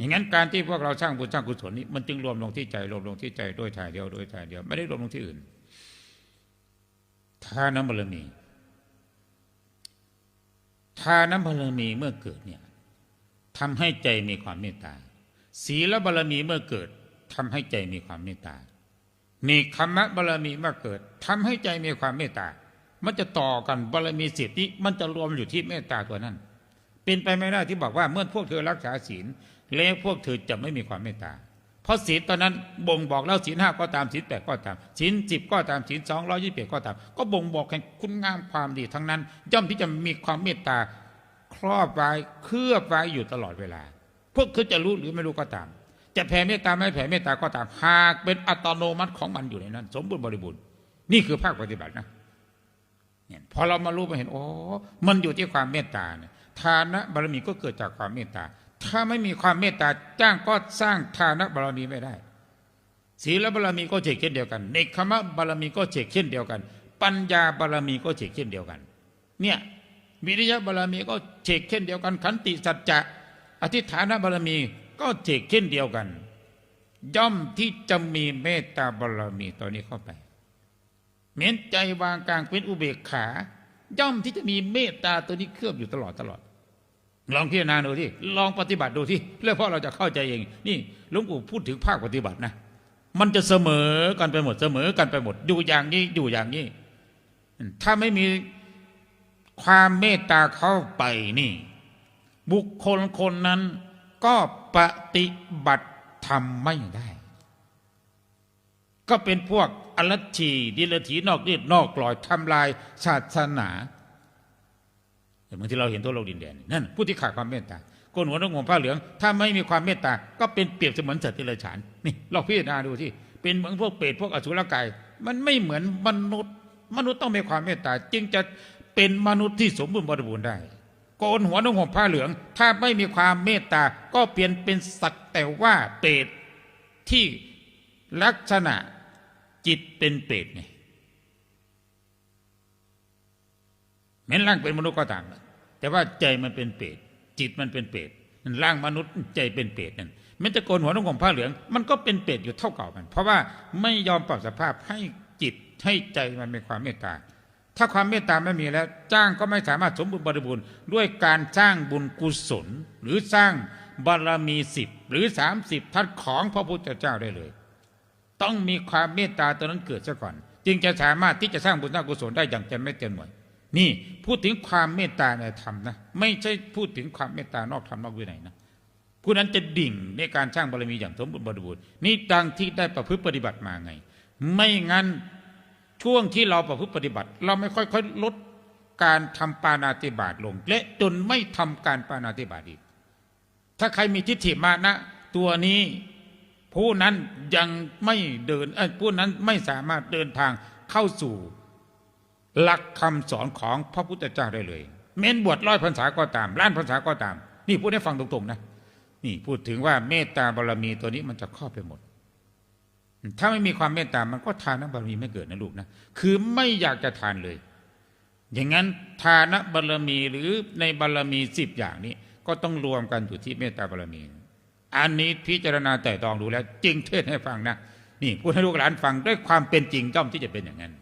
อย่างนั้นการที่พวกเราสร้างบุญสร้างกุศลนี้มันจึงรวมลงที่ใจรวมลงที่ใจโดยทายเดียวโดยทายเดียวไม่ได้รวมลงที่อื่นทานบารมีทานบารมีเมื่อเกิดเนี่ยทำให้ใจมีความเมตตาศีลบารมีเมื่อเกิดทำให้ใจมีความเมตตานีคมะบารมีเมื่อเกิดทำให้ใจมีความเมตตา มันจะต่อกันบารมีสิบนี้มันจะรวมอยู่ที่เมตตาตัวนั้น เป็นไปไม่ได้ที่บอกว่าเมื่อพวกเธอรักษาศีลแล้วพวกเธอจะไม่มีความเมตตา เพราะศีลตอนนั้นบ่งบอกแล้วศีลห้าก็ตามศีลแปดก็ตามศีลสิบก็ตามศีลสองร้อยี่สิบก็ตาม ก็บ่งบอกแห่งคุณงามความดีทั้งนั้น ย่อมที่จะมีความเมตตาครอบไว้เคลือบไว้อยู่ตลอดเวลา พวกเขาจะรู้หรือไม่รู้ก็ตาม จะแผ่เมตตาไม่แผ่เมตตาก็ตามหากเป็นอัตโนมัติของมันอยู่ในนั้น สมบูรณ์บริบูรณ์นี่คือภาคปฏิบัตินะเนี่ยพอเรามารู้มาเห็นโอ้มันอยู่ที่ความเมตตาเนี่ย ทานะบารมีก็เกิดจากความเมตตา ถ้าไม่มีความเมตตาจ้างก็สร้างทานะบารมีไม่ได้ศีลบารมีก็เฉกเช่นเดียวกันเนคขมะบารมีก็เฉกเช่นเดียวกัน ปัญญาบารมีก็เฉกเช่นเดียวกัน เนี่ยวิริยะบารมีก็เฉกเช่นเดียวกัน ขันติสัจจะอธิฐานบารมีก็เฉกเช่นเดียวกัน ย่อมที่จะมีเมตตาบารมีตัวนี้เข้าไป เม้นใจวางกลางเป็นอุเบกขา ย่อมที่จะมีเมตตาตัวนี้เคลือบอยู่ตลอดตลอด ลองพิจารณาดูที่ลองปฏิบัติดูที่แล้วพอเราจะเข้าใจเอง นี่หลวงปู่พูดถึงภาคปฏิบัตินะ มันจะเสมอกันไปหมดเสมอกันไปหมด อยู่อย่างนี้อยู่อย่างนี้ ถ้าไม่มีความเมตตาเข้าไปนี่ บุคคลคนนั้นก็ปฏิบัติธรรมไม่ได้ ก็เป็นพวก อรัชชีดิลถีนอกรีดนอกกลอยทำลายศาสนาเหมือนที่เราเห็นทั่วโลกดินแดนนั่นผู้ที่ขาดความเมตตาโกนหัวต้องห่มผ้าเหลือง ถ้าไม่มีความเมตตา ก็เป็นเปรียบเสมือนสัตว์ที่เลฉานนี่เราพิจารณาดูที่เป็นเหมือนพวกเปรตพวกอสุรกาย มันไม่เหมือนมนุษย์ มนุษย์ต้องมีความเมตตา จึงจะเป็นมนุษย์ที่สมบูรณ์บริบูรณ์ได้โกนหัวต้องห่มผ้าเหลือง ถ้าไม่มีความเมตตา ก็เปลี่ยนเป็นสักแต่ว่าเปรตที่ลักษณะ จิตเป็นเปรตไงแม้นร่างเป็นมนุษย์ก็ต่ามนะแต่ว่าใจมันเป็นเปรตจิตมันเป็นเปรตร่างมนุษย์ใจเป็นเปรตนั่นแม้จะโกนหัวต้องห่มผ้าเหลือง มันก็เป็นเปรตอยู่เท่าเก่ามัน เพราะว่าไม่ยอมปรับสภาพให้จิตให้ใจมันมีความเมตตา ถ้าความเมตตาไม่มีแล้ว จ้างก็ไม่สามารถสมบูรณ์บริบูรณ์ด้วยการสร้างบุญกุศล หรือสร้างบารมีสิบหรือสามสิบทัศของพระพุทธเจ้าได้เลย ต้องมีความเมตตาตัวนั้นเกิดซะก่อน จึงจะสามารถที่จะสร้างบุญสร้างกุศลได้อย่างเต็มไม่เต็มหน่วย นี่พูดถึงความเมตตาในธรรมนะไม่ใช่พูดถึงความเมตตานอกธรรมนอกวินัยนะผู้นั้นจะดิ่งในการสร้างบารมีอย่างสมบูรณ์บริบูรณ์นี่ดังที่ได้ประพฤติปฏิบัติมาไง ไม่งั้นช่วงที่เราประพฤติปฏิบัติ เราไม่ค่อยๆลดการทำปานาติบาตลงและจนไม่ทำการปานาติบาตอีก ถ้าใครมีทิฏฐิมานะ ตัวนี้ ผู้นั้นยังไม่เดินผู้นั้นไม่สามารถเดินทางเข้าสู่ หลักคำสอนของพระพุทธเจ้าได้เลย เม้นบวชร้อยพรรษาก็ตามล้านพรรษาก็ตาม นี่พูดให้ฟังตรงๆนะนี่พูดถึงว่าเมตตาบารมีตัวนี้มันจะครอบไปหมด ถ้าไม่มีความเมตตามันก็ทานบารมีไม่เกิดนะลูกนะคือไม่อยากจะทานเลย อย่างนั้นทานบารมีหรือในบารมีสิบอย่างนี้ก็ต้องรวมกันอยู่ที่เมตตาบารมี อันนี้พิจารณาแต่ตองดูแล้ว จึงเทศน์ให้ฟังนะนี่พูดให้ลูกหลานฟังด้วยความเป็นจริงย่อมที่จะเป็นอย่างนั้น